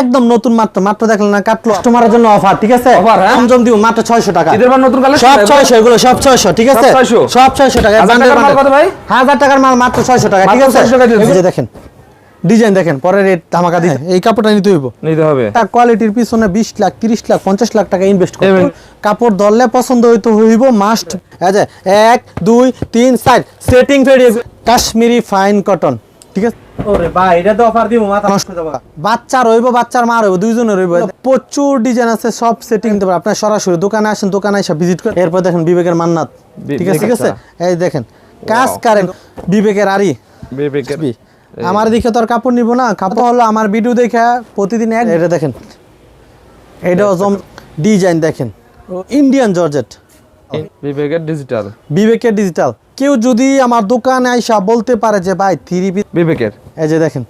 একদম নতুন মাত্র মাত্র দেখলেন না কাটলো। কাস্টমারের জন্য অফার ঠিক আছে? Offer, হ্যাঁ? দিব মাত্র 600 টাকা। ঈদের নতুন কালেকশন সব 600 এগুলো সব 600 ঠিক আছে? সব 600? টাকা হাজার বান্ডেল টাকার মাল কত ভাই? হাজার টাকার মাল মাত্র 600 টাকা ঠিক আছে? 600 টাকা দিচ্ছি। এই যে দেখেন ডিজাইন দেখেন পরে রেট ধামাকা দিয়ে এই কাপড়টা নিতে হইব। নিতে হবে। তার কোয়ালিটির পিছনে 20 লাখ 30 লাখ 50 লাখ টাকা ইনভেস্ট করতে হবে। কাপড় ধরলে পছন্দ হইতো হইব মাস্ট আছে এক দুই তিন চার সেটিং ফেডি কাশ্মীরি ফাইন কটন ঠিক আছে? ওরে ভাই এটা তো অফার দিব মাথা নষ্ট করে বাচ্চা রইব বাচ্চার মা রইব দুইজনে রইব। প্রচুর ডিজাইন আছে সব সেটিং দিতে পারে। সরাসরি দোকানে আসেন দোকানে এসে ভিজিট করে এরপর দেখেন বিবেকের মান্নাত। বি- ঠিক আছে ঠিক আছে? আচ্ছা। এই দেখেন কাজ কারেন। বিবেকের আরি বিবেকের আমার দেখে তো আর কাপড় নিব না। কাপড় হলো আমার ভিডিও দেখে প্রতিদিন এক এটা দেখেন। এটাও জম ডিজাইন দেখেন। ইন্ডিয়ান জর্জেট বিবেকের ডিজিটাল বিবেকের ডিজিটাল কেউ যদি আমার দোকানে আইসা বলতে পারে যে ভাই থ্রি পিস বিবেকের? এই যে দেখেন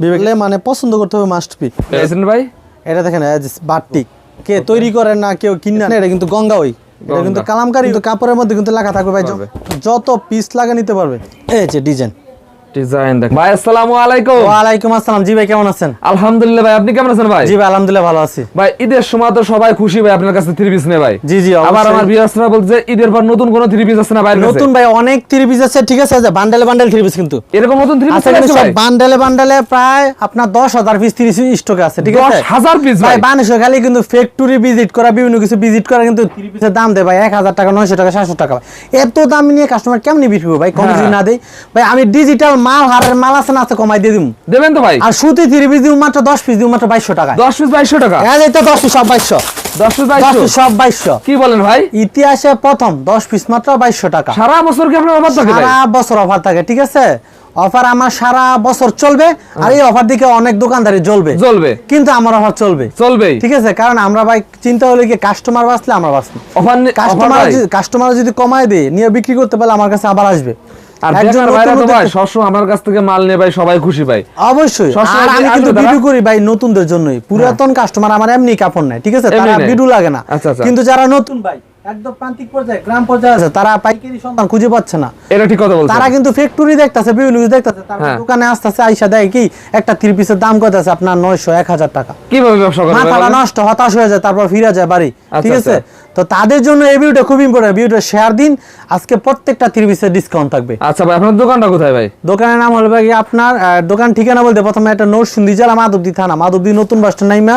বিবেক মানে পছন্দ করতে হবে মাস্ট পি ভাই? এটা দেখেন বাটটি কে তৈরি করেন না কেউ কিনে না এটা কিন্তু গঙ্গা ওই। এটা কিন্তু কালামকারী কিন্তু কাপড়ের মধ্যে কিন্তু লাগা থাকবে ভাই যত পিস লাগা নিতে পারবে। এই যে ডিজাইন ডিজাইন দেখ ভাই আসসালামু আলাইকুম। ওয়ালাইকুম আসসালাম। জি ভাই কেমন আছেন? আলহামদুলিল্লাহ ভাই আপনি কেমন আছেন ভাই? জি ভাই আলহামদুলিল্লাহ ভালো আছি। ভাই ঈদের সময় তো সবাই খুশি ভাই আপনার কাছে থ্রি পিস নেই ভাই। জি জি আবার আমার ভিউয়ার্সরা বলছে ঈদের পর নতুন কোন থ্রি পিস আছে না ভাই? নতুন ভাই অনেক থ্রি পিস আছে ঠিক আছে যে বান্ডেল থ্রি পিস কিন্তু। এরকম নতুন থ্রি পিস আছে কিন্তু বান্ডেলে বান্ডেলে প্রায় আপনার দশ হাজার পিস থ্রি স্টকে আছে ঠিক আছে। 10,000 piece ভাই। ভাই। খালি কিন্তু ফ্যাক্টরি ভিজিট করা বিভিন্ন কিছু ভিজিট করা কিন্তু থ্রি পিসের দাম দেয় ভাই এক হাজার টাকা নয়শো টাকা সাতশো টাকা। এত দাম নিয়ে কাস্টমার কেমনি বিক্রি ভাই? কম হ্যাঁ। যদি না দেয়। ভাই আমি ডিজিটাল মাল হারের মাল আছে না আছে কমাই দিয়ে দিব দেবেন তো ভাই? আর সুতি থ্রি পিস দিব মাত্র দশ পিস দিব মাত্র বাইশশো টাকা দশ পিস বাইশশো টাকা? হ্যাঁ এই তো দশ পিস সব বাইশশো। দশ পিস বাইশশো? সব বাইশশো। কি বলেন ভাই? ইতিহাসে প্রথম দশ পিস মাত্র বাইশশো টাকা। সারা বছর কি আপনার অফার থাকে সারা বছর অফার থাকে ঠিক আছে? অফার আমার সারা বছর চলবে আর এই অফার দিকে অনেক দোকানদারি জ্বলবে। জ্বলবে। কিন্তু আমার অফার চলবে। চলবেই। ঠিক আছে? কারণ আমরা ভাই চিন্তা হলে কি কাস্টমার বাঁচলে আমরা বাঁচবো। অফার কাস্টমার কাস্টমার যদি কমায় দেয় নিয়ে বিক্রি করতে পারলে আমার কাছে আবার আসবে। আর বেকার ভাইরা তো ভাই সবসময় আমার কাছ থেকে মাল নিয়ে ভাই সবাই খুশি ভাই। অবশ্যই। আর আমি কিন্তু তারা- ভিডিও করি ভাই নতুনদের জন্যই। পুরাতন কাস্টমার আমার এমনি কাপড় নাই ঠিক আছে? তারা ভিডিও লাগে না। আচ্ছা, আচ্ছা। কিন্তু যারা নতুন ভাই একদম প্রান্তিক পর্যায়ে গ্রাম পর্যায়ে আছে তারা পাইকারি সন্ধান খুঁজে পাচ্ছে না। এটা ঠিক কথা বলছেন। তারা কিন্তু ফ্যাক্টরি দেখতেছে বিভিন্ন কিছু দেখতেছে। তারপর হ্যাঁ। দোকানে আসতেছে আইসা দেয় কি একটা থ্রি পিসের দাম কত আছে আপনার নয়শো এক হাজার টাকা। কীভাবে ব্যবসা মাথাটা নষ্ট হতাশ হয়ে যায় তারপর ফিরে যায় বাড়ি আচ্ছা, ঠিক আছে তো তাদের জন্য এই ভিডিওটা খুব ইম্পর্টেন্ট ভিডিওটা শেয়ার দিন। আজকে প্রত্যেকটা থ্রি পিসের ডিসকাউন্ট থাকবে। আচ্ছা ভাই আপনার দোকানটা কোথায় ভাই? দোকানের নাম হলো ভাই আপনার দোকান ঠিকানা বলতে প্রথমে একটা নরসিংদী জেলা মাধবদী থানা। মাধবদী নতুন বাস স্ট্যান্ড নাইমা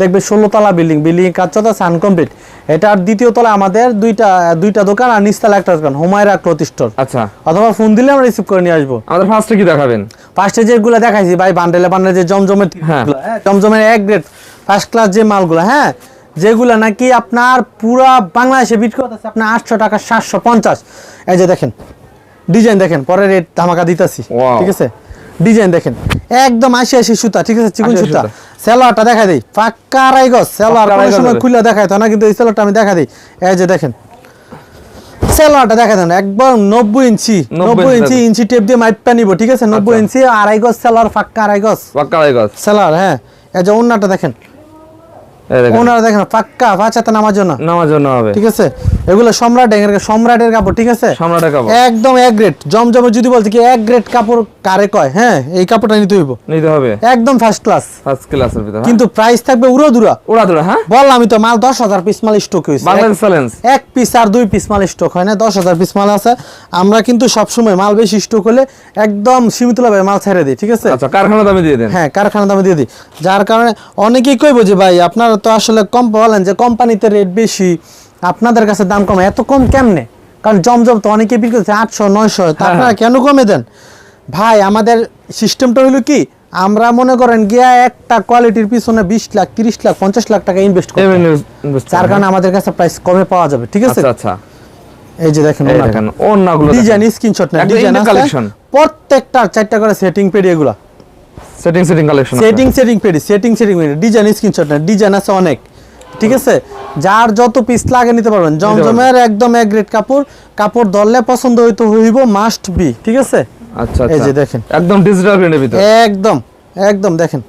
দেখবে তলা বিল্ডিং বিল্ডিং কাজ চলতেছে আনকমপ্লিট এটার দ্বিতীয় তলা আমাদের দুইটা দুইটা দোকান আর নিচতলা একটা দোকান হুমায়রা ক্লথ স্টোর আচ্ছা। অথবা ফোন দিলে আমরা রিসিভ করে নিয়ে আসব। আমাদের ফার্স্টে কি দেখাবেন? ফার্স্টে যেগুলো দেখাইছি ভাই বান্ডেলে বান্ডেলে যে জমজমের হ্যাঁ। হ্যাঁ, জমজমের এক গ্রেড ফার্স্ট ক্লাস যে মালগুলো হ্যাঁ। যেগুলো নাকি আপনার পুরা বাংলাদেশে বিক্রি করতেছে আপনার আটশো টাকা সাতশো পঞ্চাশ। এই যে দেখেন ডিজাইন দেখেন পরে রেট ধামাকা দিতেছি ঠিক আছে? ডিজাইন দেখেন একদম আশি আশি সুতা ঠিক আছে? চিকুন সুতা। সেলোয়ারটা দেখা দিই পাক্কা আড়াই গজ সেলোয়ার কোনো সময় খুলে দেখায় তো না কিন্তু এই সেলোয়ারটা আমি দেখা দিই। এই যে দেখেন সেলোয়ারটা দেখা দেন একবার নব্বই ইঞ্চি 90 নব্বই ইঞ্চি ইঞ্চি। টেপ দিয়ে মাইপটা নিব ঠিক আছে? নব্বই আচ্ছা। ইঞ্চি আড়াই গজ সেলার ফাক্কা আড়াই গজ। পাক্কা ভাই গছ সেলার হ্যাঁ। এই যে এই দেখেন ওনারা দেখেন পাক্কা পাঁচাতে নামার জন্য। নামার জন্য হবে। ঠিক আছে? এগুলো সম্রাট সম্রাটের কাপড় ঠিক আছে? সম্রাটের কাপড়। একদম এক গ্রেড। জমজমে যদি বলতে কি এক গ্রেড কাপড় কারে কয়? হ্যাঁ এই কাপড়টা নিতে হইব। নিতে হবে। একদম ফার্স্ট ক্লাস ফার্স্ট ক্লাসের ভিতর হ্যাঁ? কিন্তু প্রাইস থাকবে উড়ো দুরা ওরা তোরা হ্যাঁ? বললাম আমি তো মাল দশ হাজার পিস মাল স্টক এক পিস আর দুই পিস মাল স্টক হয় না দশ হাজার পিস মাল আছে। আমরা কিন্তু সবসময় মাল বেশি স্টক হলে একদম সীমিত লাভে মাল ছেড়ে দিই ঠিক আছে? আচ্ছা কারখানা দামে দিয়ে দেন। হ্যাঁ কারখানা দামে দিয়ে দিই। যার কারণে অনেকেই কইব যে ভাই আপনারা তো আসলে কম বলেন যে কোম্পানিতে রেট বেশি আপনাদের কাছে দাম কম এত কম কেমনে? কারণ জমজম তো অনেকে বিক্রি করছে আটশো নয়শো হ্যাঁ, আপনারা কেন কমে দেন? ভাই আমাদের সিস্টেমটা হলো কি আমরা মনে করেন গিয়া একটা কোয়ালিটির পিছনে বিশ লাখ তিরিশ লাখ পঞ্চাশ লাখ টাকা ইনভেস্ট করি যার কারণে আমাদের কাছে প্রাইস কমে পাওয়া যাবে ঠিক আছে? আচ্ছা আচ্ছা। এই যে দেখেন ডিজাইন স্ক্রিনশট না ডিজাইন। প্রত্যেকটার চারটা করে সেটিং পেডি এগুলা। Setting setting collection setting setting paddy setting setting পেডি ডিজাইন স্ক্রিনশট না ডিজাইন আছে অনেক ঠিক আছে? যার যত পিস লাগে নিতে পারবেন। জমজমের একদম এক গ্রেড কাপড় কাপড় ধরলে পছন্দ হইতো হইব মাস্ট বি ঠিক আছে? আচ্ছা এই আচ্ছা যে দেখেন। একদম ডিজিটাল প্রিন্টের ভিতর। একদম একদম দেখেন।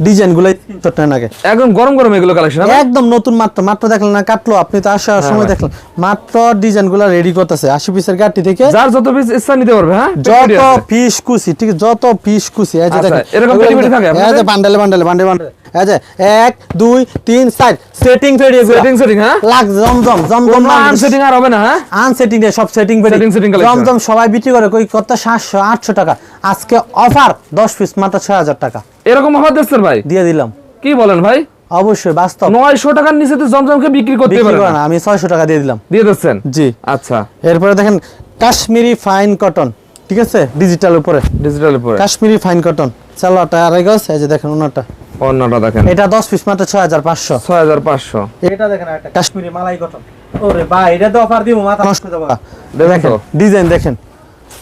ডিজাইনগুলো তিনশো টাকা নাগে একদম গরম গরম এগুলো কালেকশন একদম নতুন মাত্র মাত্র দেখলেন না কাটলো আপনি তো আসার সময় দেখলেন। মাত্র ডিজাইনগুলো রেডি করতেছে আশি পিসের গাড়ি থেকে যার যত পিস ইচ্ছা নিতে পারবে হ্যাঁ? যত পিস কুচি ঠিক যত পিস কুচি এই যে দেখেন। এরকম এগুলো পেটি পেটি কিন্তু- থাকে এই যে বান্ডেলে বান্ডেলে বান্ডেলে বান্ডেলে এই এক দুই তিন চার। সেটিং ফেডি সেটিং সেটিং হ্যাঁ? লাখ জমজম জমজম কোনো আনসেটিং আর হবে না হ্যাঁ? আনসেটিং দিয়ে সব সেটিং ফেডি Setting, setting জমজম সবাই বিক্রি করে কই কত? সাতশো আটশো টাকা। আজকে অফার দশ পিস মাত্র ছয় হাজার টাকা। এরকম অফার দিচ্ছেন ভাই? দিয়ে দিলাম। কি বলেন ভাই? অবশ্যই বাস্তব। নয়শো টাকার নিচে তো জমজমকে বিক্রি করতে পারে না। আমি ছয়শো টাকা দিয়ে দিলাম। দিয়ে দিচ্ছেন? জি। আচ্ছা। এরপরে দেখেন কাশ্মীরি ফাইন কটন ঠিক আছে? ডিজিটাল উপরে। ডিজিটাল উপরে। কাশ্মীরি ফাইন কটন চালোয়ারটা আড়াই গজ এই যে দেখেন ওনারটা অন্যটা দেখেন। এটা দশ পিস মাত্র ছয় হাজার পাঁচশো। ছয় হাজার পাঁচশো। এটা দেখেন একটা কাশ্মীরি মালাই কটন। ওরে ভাই এটা তো অফার দিব মাথা নষ্ট করে দেবো দেখেন তো। ডিজাইন দেখেন।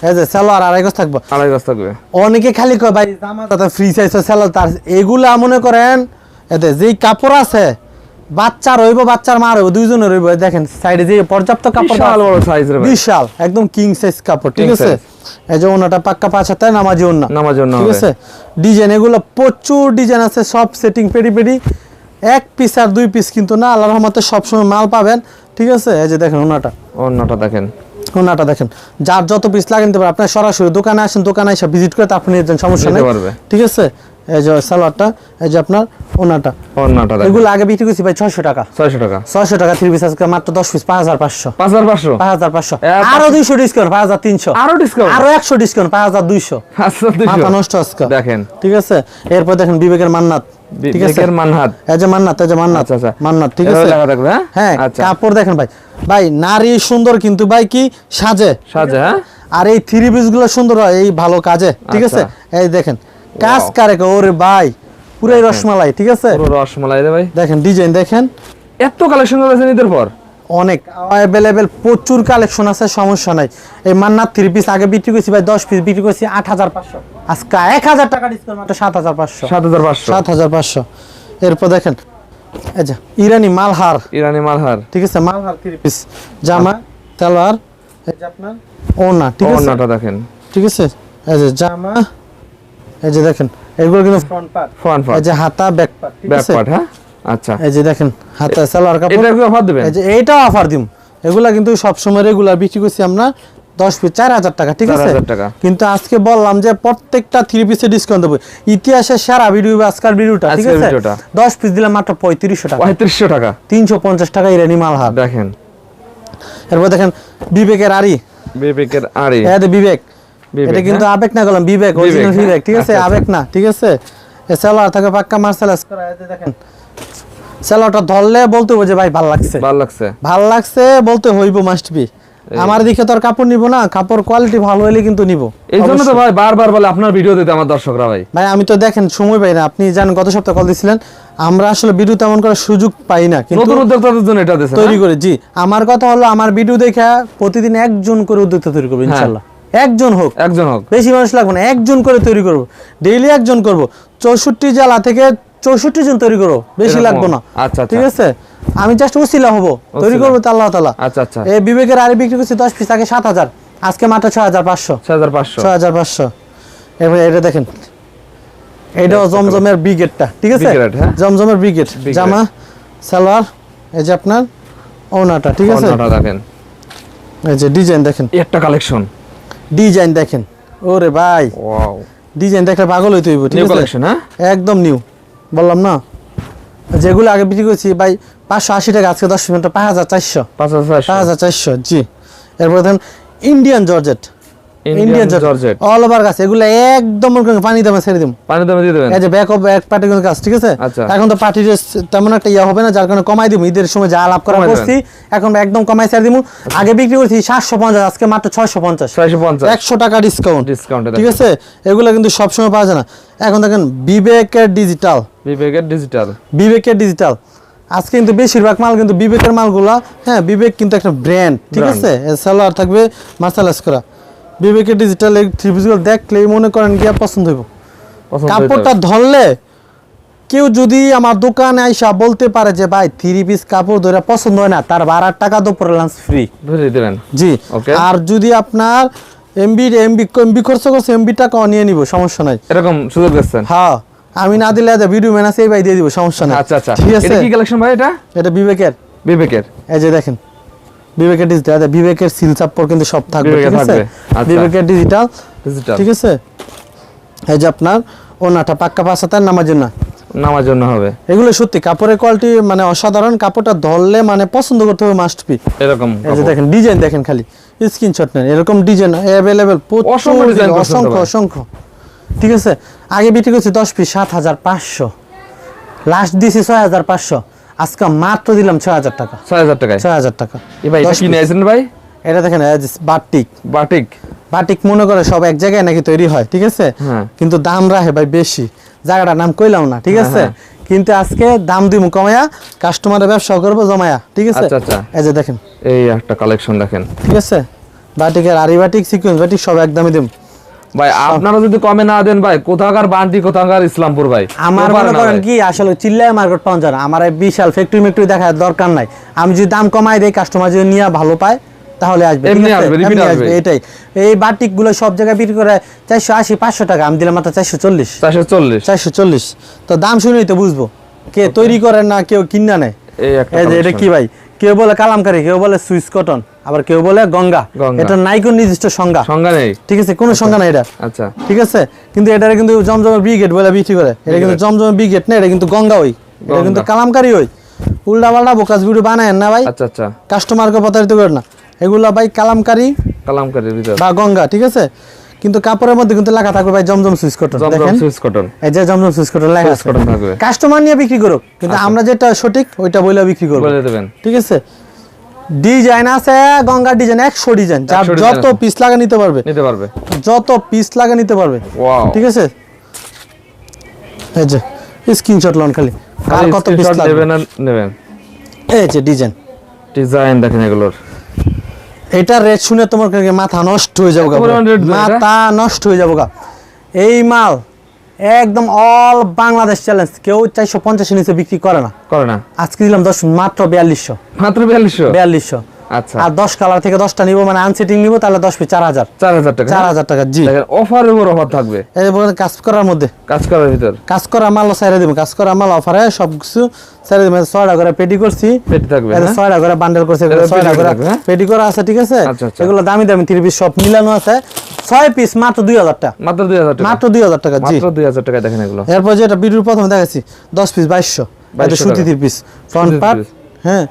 এই যে সালোয়ার আড়াই গজ থাকব। আড়াই গাছ থাকবে। অনেকে খালি কয় ভাই জামা দাদা ফ্রি সাইজ সালোয়ার তার এগুলা মনে করেন এতে যেই কাপড় আছে বাচ্চা রইব বাচ্চার মা রইব দুইজনে রইব। দেখেন সাইডে যে পর্যাপ্ত কাপড় বিশাল বড় সাইজ বিশাল একদম কিং সাইজ কাপড় ঠিক আছে। এই যে ওনাটা পাক্কা পাঁচ হাতে নামাজি ওনা নামার জন্য ঠিক আছে? ডিজাইন এগুলো প্রচুর ডিজাইন আছে সব সেটিং পেডি পেডি এক পিস আর দুই পিস কিন্তু না আল্লাহর রহমতে সবসময় মাল পাবেন। ঠিক আছে? এই যে দেখেন ওনাটা। অন্যটা দেখেন। ওনাটা দেখেন। যার যত পিস লাগে নিতে পারে আপনার সরাসরি দোকানে আসেন দোকানে এসে ভিজিট করে তারপর নিয়ে যান সমস্যা নেই। ঠিক আছে? এই যে সালোয়ারটা এই যে আপনার ওনাটা দেখেন। এগুলো আগে বিক্রি করছি ভাই ছয়শো টাকা। ছয়শো টাকা। ছয়শো টাকা থ্রি পিস আজকে মাত্র দশ পিস পাঁচ হাজার পাঁচশো। পাঁচ হাজার পাঁচশো? পাঁচ হাজার পাঁচশো। এত- আরও দুইশো ডিসকাউন্ট পাঁচ হাজার তিনশো। আরও ডিসকাউন্ট আরও একশো ডিসকাউন্ট পাঁচ হাজার দুইশো। মাথা নষ্ট আজকে। দেখেন। ঠিক আছে? এরপর দেখেন বিবেকের মান্নাত। ঠিক আছে? বিবেকের মানহাত এই যে মান্নাত এই যে মান্নাত। আচ্ছা, আচ্ছা। মান্নাত ঠিক আছে? লেখা থাকবে, হ্যাঁ? হ্যাঁ আচ্ছা। কাপড় দেখেন ভাই। ভাই নারী সুন্দর কিন্তু ভাই কি? সাজে। সাজে হ্যাঁ? আর এই থ্রি পিসগুলো সুন্দর হয় এই ভালো কাজে। ঠিক আছে? আচ্ছা। এই দেখেন। কাজ কারে ওরে ভাই পুরাই রসমালাই ঠিক আছে? পুরো রসমালাই রে ভাই। দেখেন ডিজাইন দেখেন। এত কালেকশন করেছেন ঈদের পর। অনেক। অ্যাভেলেবেল প্রচুর কালেকশন আছে সমস্যা নাই। এই মান্নাত থ্রি পিস আগে বিক্রি করছি ভাই দশ পিস বিক্রি করছি আট হাজার পাঁচশো। আজকে এক হাজার টাকা ডিসকাউন্ট মাত্র সাত হাজার পাঁচশো। সাত হাজার পাঁচশো। সাত হাজার পাঁচশো। এরপর দেখেন এই যে ইরানি মালহার। ইরানি মালহার। ঠিক আছে মালহার থ্রি পিস জামা তেলোয়ার এই যে আপনার ওনা ঠিক আছে? অন্যটা দেখেন। ঠিক আছে? এই যে জামা এই যে দেখেন এগুলো কিন্তু ফ্রন্ট পার্ট ফ্রন্ট এই যে হাতা ব্যাক পার্ট ব্যাক পার্ট হ্যাঁ? আচ্ছা। এই যে দেখেন হাতা সালোয়ার কাপড়। এটা কি অফার দেবেন? এই যে এইটাও অফার দিম। এগুলা কিন্তু সবসময় রেগুলার বিক্রি করছি আমরা দশ পিস চার হাজার টাকা ঠিক আছে? 4,000 টাকা। কিন্তু আজকে বললাম যে প্রত্যেকটা থ্রি পিসে ডিসকাউন্ট দেবো। ইতিহাসের সারা ভিডিও আজকাল ভিডিওটা ঠিক আছে। দশ পিস দিলাম মাত্র পঁয়ত্রিশশো টাকা। পঁয়ত্রিশশো টাকা। তিনশো পঞ্চাশ টাকা ইরানি মালহার দেখেন। এরপর দেখেন বিবেকের আরি বিবেকের আরে হ্যাঁ বিবেক, এটা কিন্তু আবেগ না গেলাম বিবেক অরিজিনাল হ্যাঁ? বিবেক ঠিক আছে? আচ্ছা, আচ্ছা। আবেগ না ঠিক আছে? এ সালোয়ার থাকে পাক্কা মার্শালাস করা দেখেন। সালোয়ারটা ধরলে বলতে হবে যে ভাই ভালো লাগছে। ভালো লাগছে। ভালো লাগছে বলতে হইব মাস্ট বি আমার দিকে তো আর কাপড় নিব না কাপড় কোয়ালিটি ভালো হলে কিন্তু নিব এই জন্য তো ভাই বারবার বলে আপনার ভিডিও দিতে আমার দর্শকরা ভাই। ভাই আমি তো দেখেন সময় পাই না। আপনি জানেন গত সপ্তাহে কল দিছিলেন। আমরা আসলে ভিডিও তেমন করার সুযোগ পাই না কিন্তু নতুন উদ্যোক্তাদের জন্য এটা দিয়েছে তৈরি করে। জি আমার কথা হলো আমার ভিডিও দেখে প্রতিদিন একজন করে উদ্যোক্তা তৈরি করব ইনশাল্লাহ। একজন হোক। একজন হোক। বেশি মানুষ লাগবে না একজন করে তৈরি করব। ডেইলি একজন করব। চৌষট্টি জেলা থেকে চৌষট্টি জন তৈরি করব বেশি। লাগবে না। আচ্ছা, আচ্ছা। ঠিক আছে? আমি জাস্ট উসিলা হব তৈরি করব তো আল্লাহ তালা আচ্ছা আচ্ছা। এই বিবেকের আরে বিক্রি করছি দশ পিস আগে সাত হাজার। আজকে মাত্র ছয় হাজার পাঁচশো। ছয় হাজার পাঁচশো। ছয় হাজার পাঁচশো। এবারে এটা দেখেন। এটাও জমজমের ব্রিগেডটা ঠিক আছে? হ্যাঁ। জমজমের ব্রিগেড জামা সালোয়ার এই যে আপনার ওনাটা ঠিক আছে? দেখেন। এই যে ডিজাইন দেখেন। একটা কালেকশন ডিজাইন দেখেন। ওরে ভাই। ওয়াও ডিজাইন দেখলে পাগল হইতে হইব ঠিক নিউ আছে? কালেকশন হ্যাঁ? একদম নিউ বললাম না? যেগুলো আগে বিক্রি করছি ভাই পাঁচশো আশি টাকা আজকে দশ মিনিট পাঁচ হাজার চারশো। পাঁচ হাজার পাঁচ হাজার চারশো জি। এরপরে দেখেন Indian georgette Indian georgette all over গাছ এগুলো একদম পানি দামে ছেড়ে দিম। পানি দামে দিয়ে দেবেন? এই যে ব্যাক অফ গাছ ঠিক আছে? আচ্ছা। এখন তো তেমন একটা ইয়ে হবে না যার কারণে কমাই দিব। ঈদের সময় যা লাভ করা করছি এখন একদম কমাই ছেড়ে দিব। আগে বিক্রি করছি সাতশো পঞ্চাশ আজকে মাত্র ছয়শো পঞ্চাশ। ছয়শো পঞ্চাশ। একশো টাকা ডিসকাউন্ট ডিসকাউন্টে ঠিক আছে? এগুলো কিন্তু সবসময় পাওয়া যায় না। এখন দেখেন বিবেকের ডিজিটাল বিবেকের ডিজিটাল বিবেকের ডিজিটাল আজকে কিন্তু বেশিরভাগ মাল কিন্তু বিবেকের মালগুলা হ্যাঁ বিবেক কিন্তু একটা ব্র্যান্ড ঠিক আছে? সালোয়ার থাকবে মার্শালাস করা। বিবেকের ডিজিটাল এই থ্রি পিসগুলো দেখলেই মনে করেন গিয়া পছন্দ হইব। কাপড়টা ধরলে কেউ যদি আমার দোকানে আইসা বলতে পারে যে ভাই থ্রি পিস কাপড় ধরে পছন্দ হয় না তার বারার টাকা তো পরে লাঞ্চ ফ্রি দেবেন। জি. আর যদি আপনার এমবি এমবি এমবি খরচ করছে এমবি টাকাও নিয়ে নিব সমস্যা নাই। এরকম সুযোগ দিচ্ছেন? হ্যাঁ। আমি না দিলে ভিডিও ম্যান আছে এই ভাই দিয়ে দিব সমস্যা নাই। আচ্ছা আচ্ছা। ঠিক আছে? এটা কি কালেকশন ভাই এটা? এটা বিবেকের। বিবেকের। এই যে দেখেন। বিবেকের ডিজিটাল বিবেকের সিল চাপ্পর কিন্তু সব থাকবে ঠিক আছে? আচ্ছা। বিবেকের ডিজিটাল ডিজিটাল ঠিক আছে? এই যে আপনার ওনাটা পাক্কা পাঁচ হাতার নামার জন্য। নামার জন্য হবে। এগুলো সত্যি কাপড়ের কোয়ালিটি মানে অসাধারণ কাপড়টা ধরলে মানে পছন্দ করতে হবে মাস্ট পি এরকম এই যে দেখেন ডিজাইন দেখেন খালি স্ক্রিনশট নেন এরকম ডিজাইন অ্যাভেলেবেল অসংখ্য অসংখ্য ঠিক আছে? আগে বিক্রি করছি দশ পিস সাত হাজার পাঁচশো। লাস্ট দিছি ছয় হাজার পাঁচশো। আজকে মাত্র দিলাম ছয় হাজার টাকা। ছয় হাজার টাকায়? ছয় হাজার টাকা। এ ভাই এটা 10 কি নিয়েছেন ভাই? এটা দেখেন বাটিক। বাটিক? বাটিক মনে করে সব এক জায়গায় নাকি তৈরি হয় ঠিক আছে? হ্যাঁ। কিন্তু দাম রাখে ভাই বেশি। জায়গাটার নাম কইলাম না ঠিক হ্যাঁ, আছে? হ্যাঁ। কিন্তু আজকে দাম দিব কমায়া কাস্টমারের ব্যবসা করব জমায়া ঠিক আছে? আচ্ছা, আচ্ছা। এই যে দেখেন। এই একটা কালেকশন দেখেন। ঠিক আছে? বাটিকের আরি বাটিক সিকুয়েন্স বাটিক সব একদমই দিব। ভাই আপনারা যদি কমে না দেন ভাই কোথাকার বান্টি কোথাকার ইসলামপুর ভাই? আমার মনে করেন কি আসলে চিল্লায় মার্কেট পাওয়া যায় না। আমার এই বিশাল ফ্যাক্টরি মেক্টরি দেখার দরকার নাই। আমি যদি দাম কমাই দেই কাস্টমার যদি নিয়ে ভালো পায় তাহলে আসবে আসবে। এটাই। এই বাটিকগুলো সব জায়গায় বিক্রি করে চারশো আশি পাঁচশো টাকা। আমি দিলাম মাত্র চারশো চল্লিশ। চারশো চল্লিশ। চারশো চল্লিশ। তো দাম শুনেই তো বুঝব। কে তৈরি করে না কেউ কিনা নেয়। এটা কি ভাই? কেউ বলে কালামকারি কেউ বলে সুইস কটন আবার কেউ বলে গঙ্গা। এটা নাই কোন নির্দিষ্ট সংজ্ঞা। সংজ্ঞা নেই? ঠিক আছে কোনো সংজ্ঞা নাই এটা। আচ্ছা। ঠিক আছে? কিন্তু এটা কিন্তু জমজমের ব্রিগেড বলে বিক্রি করে এটা কিন্তু। জমজমের ব্রিগেড না এটা কিন্তু গঙ্গা ওই। এটা কিন্তু কালামকারি ওই। উল্টা পাল্টা বোকাস ভিডিও বানায় না ভাই? আচ্ছা আচ্ছা। কাস্টমারকে প্রতারিত করে না। এগুলা ভাই কালামকারী কালামকারীর ভিতর। বা গঙ্গা ঠিক আছে? কিন্তু কাপড়ের মধ্যে কিন্তু লেখা থাকবে ভাই জমজম সুইস কটন জমজম দেখেন? Swiss cotton. এই যে জমজম সুইস কটন লেখা আছে। কটন থাকবে। কাস্টমার নিয়ে বিক্রি করুক কিন্তু আমরা যেটা সঠিক ওইটা বলে বিক্রি করব। বলে দেবেন। ঠিক আছে? ডিজাইন আছে গঙ্গার ডিজাইন একশো ডিজাইন যার যত পিস লাগা নিতে পারবে নিতে পারবে। যত পিস লাগা নিতে পারবে। ওয়াও ঠিক আছে? এই যে স্ক্রিনশট লন খালি। কার কত পিস লাগবে? নেবেন। এই যে ডিজাইন ডিজাইন দেখেন এগুলোর। এটা রেট শুনে তোমার মাথা নষ্ট হয়ে যাবে? মাথা নষ্ট হয়ে যাব গা এই মাল একদম অল বাংলাদেশ চ্যালেঞ্জ কেউ চারশো পঞ্চাশ নিচে বিক্রি করে না। করে না। আজকে দিলাম দশ মাত্র বিয়াল্লিশশো। মাত্র বিয়াল্লিশশো? বিয়াল্লিশশো। আচ্ছা। আর দশ কালার থেকে দশটা নিবো মানে আনসেটিং নিবো তাহলে দশ পিস চার হাজার। চার হাজার টাকা? চার হাজার টাকা জি। দেখেন অফারের উপর অফার থাকবে। এই বলেন কাজ করার মধ্যে। কাজ করার ভিতর। কাজ করা মাল সাইরে দিব কাজ করা মাল অফারে সব কিছু সাইরে দিব ছয়টা করে পেটি করছি। পেটি থাকবে যে হ্যাঁ? করে বান্ডেল করছি এগুলো এটা করে হ্যাঁ? পেটি করা আছে ঠিক আছে? আচ্ছা, আচ্ছা। এগুলো দামি দামি থ্রি পিস সব মিলানো আছে। ছয় পিস মাত্র দুই হাজার টাকা। মাত্র দুই হাজার টাকা। মাত্র দুই হাজার টাকা জি। মাত্র দুই হাজার টাকা দেখেন এগুলো। এরপর যেটা ভিডিওর প্রথমে দেখাচ্ছি দশ পিস বাইশশো। এটা 2200 সুতি। পিস ফ্রন্ট পার্ট হ্যাঁ?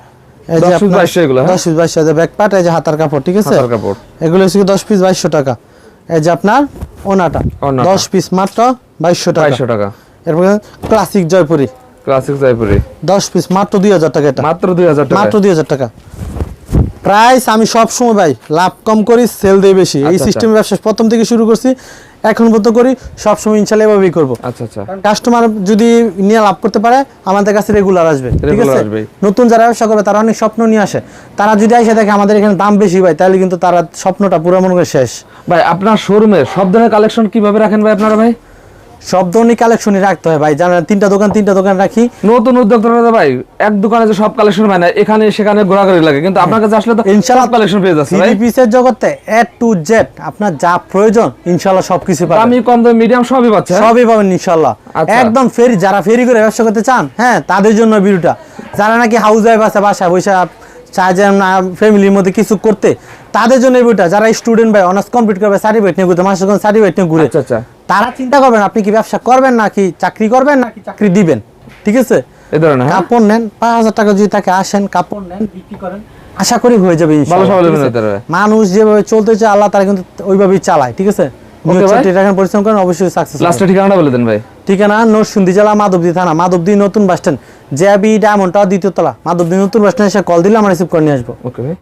10 যে 2200 এগুলো? দশ পিস বাইশশো ব্যাক পার্ট এই যে হাতার কাপড় ঠিক আছে? হাতার কাপড়। এগুলো হচ্ছে দশ পিস বাইশশো টাকা। এই যে আপনার ওনাটা ওড়নাটা। দশ পিস মাত্র টাকা। বাইশশো টাকা। এরপর ক্লাসিক জয়পুরি। ক্লাসিক জয়পুরি। দশ পিস মাত্র টাকা এটা। মাত্র দুই হাজার টাকা। মাত্র দুই হাজার টাকা। প্রাইস আমি সব সময় ভাই লাভ কম করি সেল দেই বেশি। এই আচ্ছা, সিস্টেম ব্যবসা প্রথম থেকে শুরু করছি এখন পর্যন্ত করি সব সময় ইনশাল্লাহ এভাবেই করব। আচ্ছা আচ্ছা। কাস্টমার যদি নিয়ে লাভ করতে পারে আমাদের কাছে রেগুলার আসবে ঠিক আছে? নতুন যারা ব্যবসা করবে তারা অনেক স্বপ্ন নিয়ে আসে। তারা যদি আসে দেখে আমাদের এখানে দাম বেশি ভাই তাহলে কিন্তু তারা স্বপ্নটা পুরো মনে করে শেষ। ভাই আপনার শোরুমে সব ধরনের কালেকশন কীভাবে রাখেন ভাই আপনারা ভাই? সব ধরনের কালেকশনই রাখতে হয় ভাই। জানেন তিনটা দোকান তিনটা দোকান রাখি। নতুন উদ্যোক্তারা ভাই এক দোকানে যে সব কালেকশন পায় না এখানে সেখানে ঘোরাঘুরি লাগে। কিন্তু আপনার কাছে আসলে তো ইনশাআল্লাহ কালেকশন পেয়ে যাচ্ছে ভাই। পিসের জগতে এ টু জেড আপনার যা প্রয়োজন ইনশাল্লাহ সবকিছু পাবেন। আমি কম দামে মিডিয়াম সবই পাচ্ছে হ্যাঁ? সবই পাবেন ইনশাল্লাহ আচ্ছা। একদম ফেরি যারা ফেরি করে ব্যবসা করতে চান হ্যাঁ তাদের জন্য ভিডিওটা। যারা নাকি হাউস ওয়াইফ আছে বাসা চায় যে না ফ্যামিলির মধ্যে কিছু করতে তাদের জন্য এই ভিডিওটা। যারা স্টুডেন্ট ভাই অনার্স কমপ্লিট করবে সার্টিফিকেট নিয়ে ঘুরতে মাসে সার্টিফিকেট নিয়ে ঘুরে। আচ্ছা আচ্ছা। তারা চিন্তা করবেন আপনি কি ব্যবসা করবেন নাকি চাকরি করবেন নাকি চাকরি দিবেন? ঠিক আছে? এই ধরনের হ্যাঁ? কাপড় নেন পাঁচ হাজার টাকা যদি তাকে আসেন কাপড় নেন বিক্রি করেন আশা করি হয়ে যাবে মানুষ যেভাবে চলতে চায় আল্লাহ তারা কিন্তু ওইভাবেই চালায় ঠিক আছে? পরিশ্রম করেন অবশ্যই সাকসেস লাস্টে ঠিকানাটা বলে দেন ভাই। ঠিকানা নরসিংদী জেলা মাধবদী থানা। মাধবদী নতুন bus stand JB diamond tower দ্বিতীয় তলা। মাধবদী নতুন বাস স্ট্যান্ড এসে কল দিলে আমরা রিসিভ করে নিয়ে আসব। ওকে ভাই।